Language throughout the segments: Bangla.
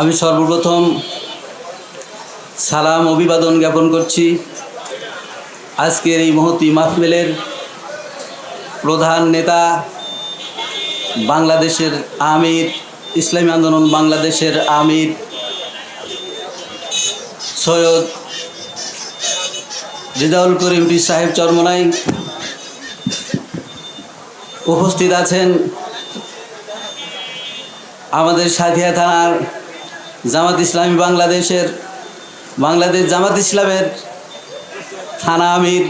আমি সর্বপ্রথম সালাম, অভিবাদন জ্ঞাপন করছি আজকের এই মহতি মাহফিলের প্রধান নেতা বাংলাদেশের আমির, ইসলামী আন্দোলন বাংলাদেশের আমির সৈয়দ রিজাউল করিম পীর সাহেব চরমনাই উপস্থিত আছেন আমাদের সাথিয়া থানার জামাত ইসলামী বাংলাদেশের, বাংলাদেশ জামাত ইসলামের থানা আমির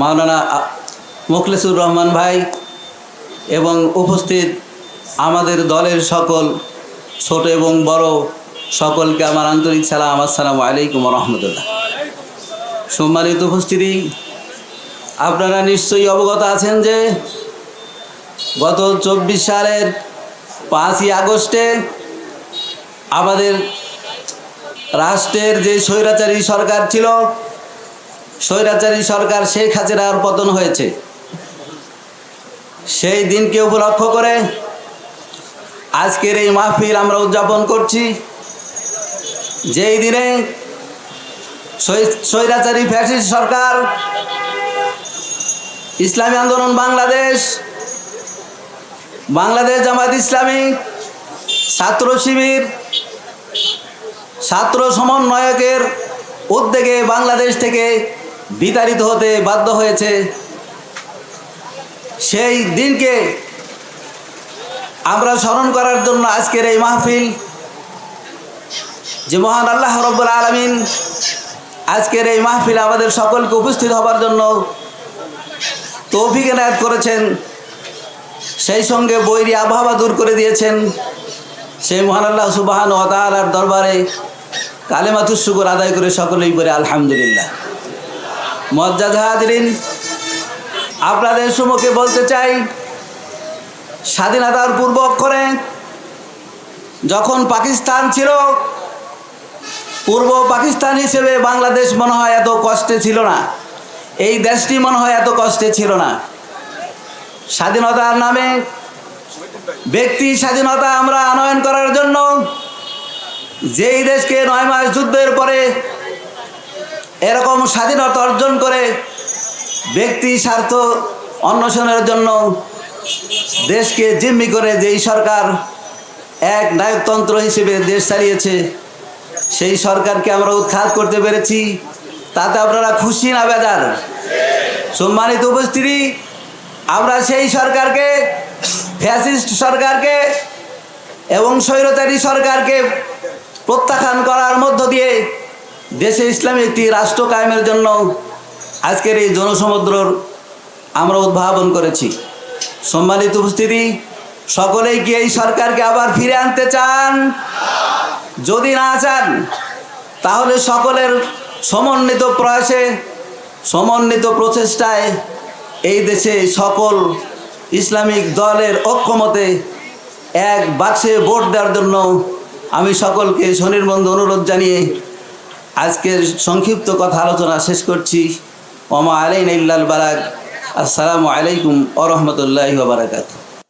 মাওলানা মোখলেসুর রহমান ভাই এবং উপস্থিত আমাদের দলের সকল ছোট এবং বড় সকলকে আমার আন্তরিক সালাম, আসসালামু আলাইকুম রহমতুল্লাহ। সম্মানিত উপস্থিতি, আপনারা নিশ্চয়ই অবগত আছেন যে গত চব্বিশ সালের পাঁচই আগস্টে আমাদের রাষ্ট্রের যে স্বৈরাচারী সরকার ছিল, স্বৈরাচারী সরকার শেখ হাসিনার পতন হয়েছে। সেই দিনকে উপলক্ষ করে আজকের এই মাহফিল আমরা উদযাপন করছি। যেই দিনে স্বৈরাচারী ফ্যাসিস্ট সরকার, ইসলামী আন্দোলন বাংলাদেশ বাংলাদেশ জামাত ইসলামী ছাত্র শিবির, ছাত্র সমন্বয়কের উদ্যোগে বাংলাদেশ থেকে বিতাড়িত হতে বাধ্য হয়েছে। সেই দিনকে আমরা স্মরণ করার জন্য আজকের এই মাহফিল। যে মহান আল্লাহ রব্বুল আলমিন আজকের এই মাহফিল আমাদের সকলকে উপস্থিত হবার জন্য তৌফিক এনায়ত করেছেন। সেই সঙ্গে বৈরী আবহাওয়া দূর করে দিয়েছেন। সেই মহান আল্লাহ সুবাহান ও তাআলার দরবারে কালেমাতুর শুকর আদায় করে সকলেই করে আলহামদুলিল্লাহ। মজ্জা জাহাদিন আপনাদের সম্মুখে বলতে চাই, স্বাধীনতার পূর্ব অক্ষরে যখন পাকিস্তান ছিল, পূর্ব পাকিস্তান হিসেবে বাংলাদেশ মনে হয় এত কষ্টে ছিল না। এই দেশটি মনে হয় এত কষ্টে ছিল না। স্বাধীনতার নামে ব্যক্তি স্বাধীনতা আমরা আনয়ন করার জন্য যেই দেশকে নয় মাস যুদ্ধের পরে এরকম স্বাধীনতা অর্জন করে ব্যক্তি স্বার্থ অন্বেষণের জন্য দেশকে জিম্মি করে যেই সরকার এক নায়কতন্ত্র হিসেবে দেশ চালিয়েছে, সেই সরকারকে আমরা উৎখাত করতে পেরেছি। তাতে আপনারা খুশি না বেজার? সম্মানিত উপস্থিতি, আমরা সেই সরকারকে ফ্যাসিস্ট সরকারকে এবং স্বৈরচারী সরকারকে প্রত্যাখ্যান করার মধ্য দিয়ে দেশে ইসলামী একটি রাষ্ট্র কায়েমের জন্য আজকের এই জনসমুদ্রর আমরা উদ্ভাবন করেছি। সম্মানিত উপস্থিতি, সকলেই কি এই সরকারকে আবার ফিরে আনতে চান? যদি না চান, তাহলে সকলের সমন্বিত প্রয়াসে, সমন্বিত প্রচেষ্টায় এই দেশে সকল ইসলামিক দলের অক্ষমতে এক বাক্সে ভোট দেওয়ার জন্য আমি সকলকে স্বনির্বন্ধ অনুরোধ জানিয়ে আজকের সংক্ষিপ্ত কথা আলোচনা শেষ করছি। ওমা আলাইন ইল্লাল বারাক আসসালামু আলাইকুম আ রহমতুল্লাহ বারাকাতু